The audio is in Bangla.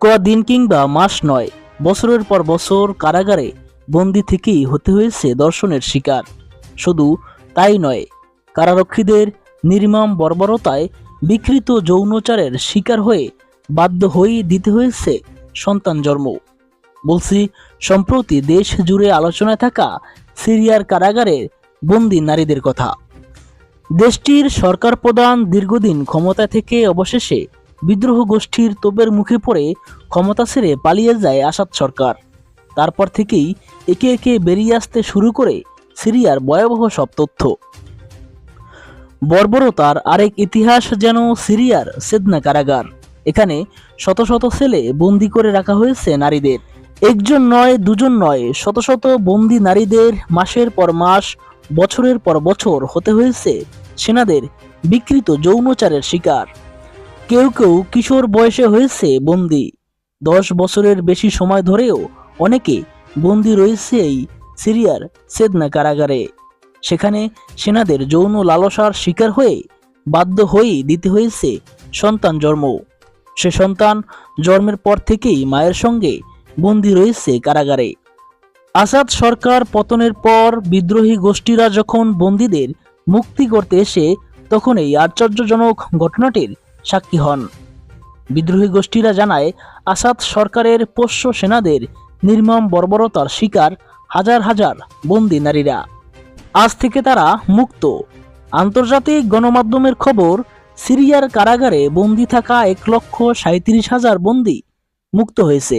দিন কিংবা মাস নয়, বছরের পর বছর কারাগারে বন্দি থেকেই হতে হয়েছে দর্শনের শিকার। শুধু তাই নয়, কারারক্ষীদের নির্মম বর্বরতায় বিকৃত যৌনচারের শিকার হয়ে বাধ্য হয়েই দিতে হয়েছে সন্তান জন্ম। বলছি, সম্প্রতি দেশ জুড়ে আলোচনায় থাকা সিরিয়ার কারাগারে বন্দি নারীদের কথা। দেশটির সরকার প্রধান দীর্ঘদিন ক্ষমতা থেকে অবশেষে বিদ্রোহ গোষ্ঠীর তোপের মুখে পড়ে ক্ষমতা ছেড়ে পালিয়ে যায় আসাদ সরকার। তারপর থেকেই একে একে বেরিয়ে আসতে শুরু করে সিরিয়ার ভয়াবহ সব তথ্য। বর্বরতার আরেক ইতিহাস যেন সিরিয়ার সেদনা কারাগার। এখানে শত শত ছেলে বন্দি করে রাখা হয়েছে নারীদের। একজন নয়, দুজন নয়, শত শত বন্দি নারীদের মাসের পর মাস, বছরের পর বছর হতে হয়েছে সেনাদের বিকৃত যৌনচারের শিকার। কেউ কেউ কিশোর বয়সে হয়েছে বন্দি। দশ বছরের বেশি সময় ধরেও অনেকে বন্দি রয়েছে এই সিরিয়ার সেদনা কারাগারে। সেখানে সেনাদের যৌন লালসার শিকার হয়ে বাধ্য হয়েই দিতে হয়েছে সন্তান জন্ম। সে সন্তান জন্মের পর থেকেই মায়ের সঙ্গে বন্দি রয়েছে কারাগারে। আসাদ সরকার পতনের পর বিদ্রোহী গোষ্ঠীরা যখন বন্দীদের মুক্তি করতে এসে, তখন এই আশ্চর্যজনক ঘটনাটির সাক্ষী হন। বিদ্রোহী গোষ্ঠীরা জানায়, আসাদ সরকারের পোষ্য সেনাদের নির্মম বর্বরতার শিকার হাজার হাজার বন্দি নারীরা। আজ থেকে তারা মুক্ত। আন্তর্জাতিক গণমাধ্যমের খবর, সিরিয়ার কারাগারে বন্দি থাকা এক লক্ষ সাঁত্রিশ হাজার বন্দি মুক্ত হয়েছে।